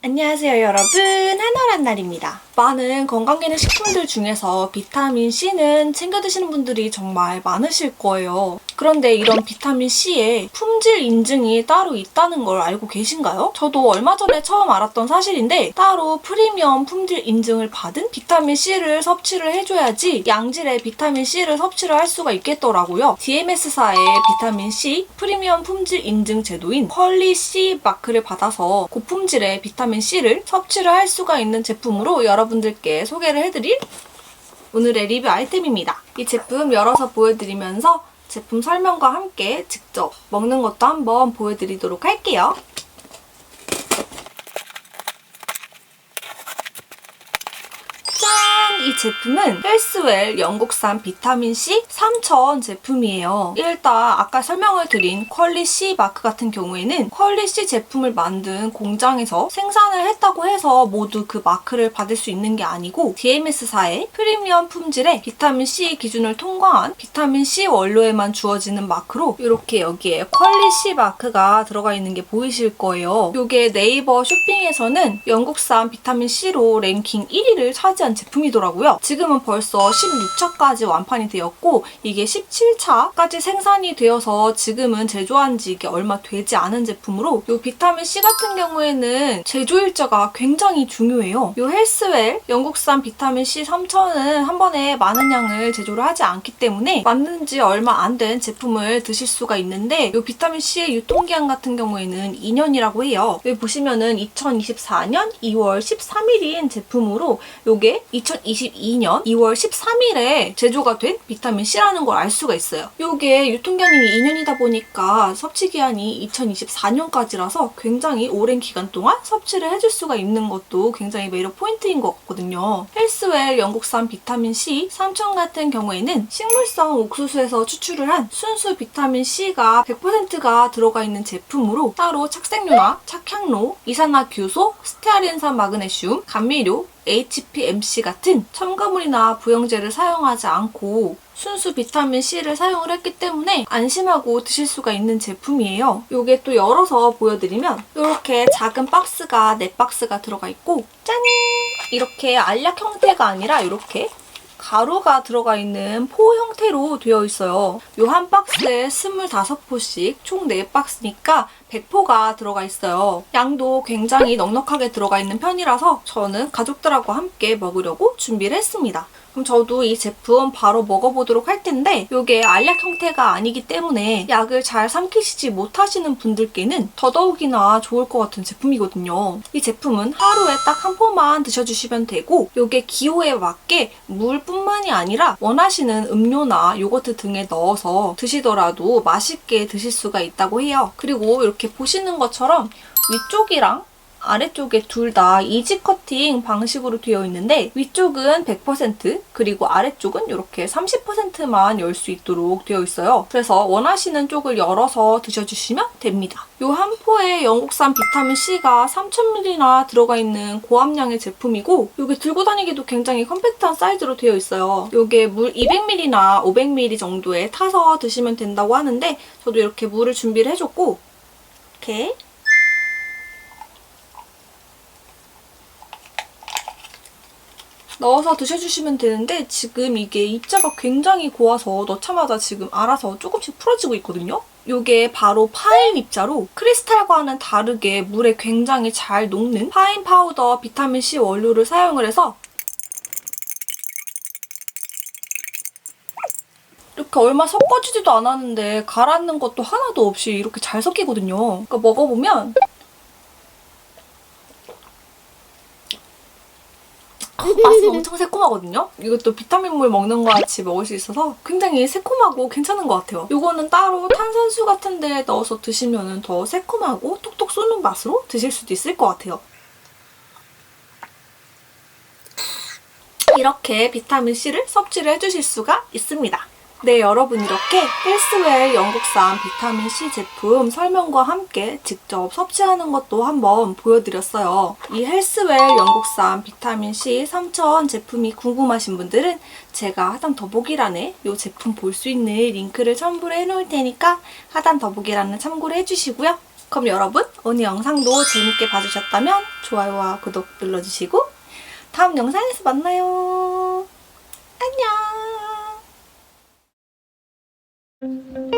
안녕하세요 여러분 한월한 날입니다. 많은 건강기능 식품들 중에서 비타민C는 챙겨 드시는 분들이 정말 많으실 거예요. 그런데 이런 비타민C에 품질 인증이 따로 있다는 걸 알고 계신가요? 저도 얼마 전에 처음 알았던 사실인데 따로 프리미엄 품질 인증을 받은 비타민C를 섭취를 해줘야지 양질의 비타민C를 섭취를 할 수가 있겠더라고요. DMS사의 비타민C 프리미엄 품질 인증 제도인 퀄리C 마크를 받아서 고품질의 비타민C를 섭취를 할 수가 있는 제품으로 여러분 들께 소개를 해드릴 오늘의 리뷰 아이템입니다. 이 제품 열어서 보여드리면서 제품 설명과 함께 직접 먹는 것도 한번 보여드리도록 할게요. 짠! 이 제품은 헬스웰 영국산 비타민C 3000 제품이에요. 일단 아까 설명을 드린 퀄리C 마크 같은 경우에는 퀄리C 제품을 만든 공장에서 생산을 했다고 해서 모두 그 마크를 받을 수 있는 게 아니고 DMS사의 프리미엄 품질의 비타민C 기준을 통과한 비타민C 원료에만 주어지는 마크로 이렇게 여기에 퀄리C 마크가 들어가 있는 게 보이실 거예요. 이게 네이버 쇼핑에서는 영국산 비타민C로 랭킹 1위를 차지한 제품이더라고요. 지금은 벌써 16차까지 완판이 되었고 이게 17차까지 생산이 되어서 지금은 제조한 지 이게 얼마 되지 않은 제품으로 이 비타민C 같은 경우에는 제조 일자가 굉장히 중요해요. 이 헬스웰 영국산 비타민C 3000은 한 번에 많은 양을 제조를 하지 않기 때문에 만든 지 얼마 안 된 제품을 드실 수가 있는데 이 비타민C의 유통기한 같은 경우에는 2년이라고 해요. 여기 보시면은 2024년 2월 13일인 제품으로 이게 2022년 2월 13일에 제조가 된 비타민 C라는 걸 알 수가 있어요. 이게 유통기한이 2년이다 보니까 섭취 기한이 2024년까지라서 굉장히 오랜 기간 동안 섭취를 해줄 수가 있는 것도 굉장히 매력 포인트인 것 같거든요. 헬스웰 영국산 비타민 C 3000 같은 경우에는 식물성 옥수수에서 추출을 한 순수 비타민 C가 100%가 들어가 있는 제품으로 따로 착색료나 착향로, 이산화규소, 스테아린산 마그네슘, 감미료, HPMC 같은 첨가물이나 부영제를 사용하지 않고 순수 비타민 C를 사용을 했기 때문에 안심하고 드실 수가 있는 제품이에요. 이게 또 열어서 보여드리면 이렇게 작은 박스가 네 박스가 들어가 있고 짠! 이렇게 알약 형태가 아니라 이렇게 가루가 들어가 있는 포 형태로 되어 있어요. 이 한 박스에 25포씩 총 4박스니까 100포가 들어가 있어요. 양도 굉장히 넉넉하게 들어가 있는 편이라서 저는 가족들하고 함께 먹으려고 준비를 했습니다. 그럼 저도 이 제품 바로 먹어보도록 할 텐데 이게 알약 형태가 아니기 때문에 약을 잘 삼키시지 못하시는 분들께는 더더욱이나 좋을 것 같은 제품이거든요. 이 제품은 하루에 딱 한 포만 드셔주시면 되고 이게 기호에 맞게 물뿐만이 아니라 원하시는 음료나 요거트 등에 넣어서 드시더라도 맛있게 드실 수가 있다고 해요. 그리고 이렇게 보시는 것처럼 위쪽이랑 아래쪽에 둘 다 이지 커팅 방식으로 되어 있는데 위쪽은 100% 그리고 아래쪽은 이렇게 30%만 열 수 있도록 되어 있어요. 그래서 원하시는 쪽을 열어서 드셔주시면 됩니다. 이 한 포에 영국산 비타민 C가 3000ml나 들어가 있는 고함량의 제품이고 이게 들고 다니기도 굉장히 컴팩트한 사이즈로 되어 있어요. 이게 물 200ml나 500ml 정도에 타서 드시면 된다고 하는데 저도 이렇게 물을 준비를 해줬고 이렇게 넣어서 드셔주시면 되는데 지금 이게 입자가 굉장히 고와서 넣자마자 지금 알아서 조금씩 풀어지고 있거든요. 이게 바로 파인 입자로 크리스탈과는 다르게 물에 굉장히 잘 녹는 파인 파우더 비타민C 원료를 사용을 해서 이렇게 얼마 섞어지지도 않았는데 가라앉는 것도 하나도 없이 이렇게 잘 섞이거든요. 그러니까 먹어보면 맛이 엄청 새콤하거든요? 이것도 비타민물 먹는 거 같이 먹을 수 있어서 굉장히 새콤하고 괜찮은 것 같아요. 이거는 따로 탄산수 같은 데 넣어서 드시면 더 새콤하고 톡톡 쏘는 맛으로 드실 수도 있을 것 같아요. 이렇게 비타민C를 섭취를 해주실 수가 있습니다. 네, 여러분 이렇게 헬스웰 영국산 비타민C 제품 설명과 함께 직접 섭취하는 것도 한번 보여드렸어요. 이 헬스웰 영국산 비타민C 3000 제품이 궁금하신 분들은 제가 하단 더보기란에 이 제품 볼 수 있는 링크를 첨부를 해놓을 테니까 하단 더보기란을 참고를 해주시고요. 그럼 여러분 오늘 영상도 재밌게 봐주셨다면 좋아요와 구독 눌러주시고 다음 영상에서 만나요. 안녕. thank you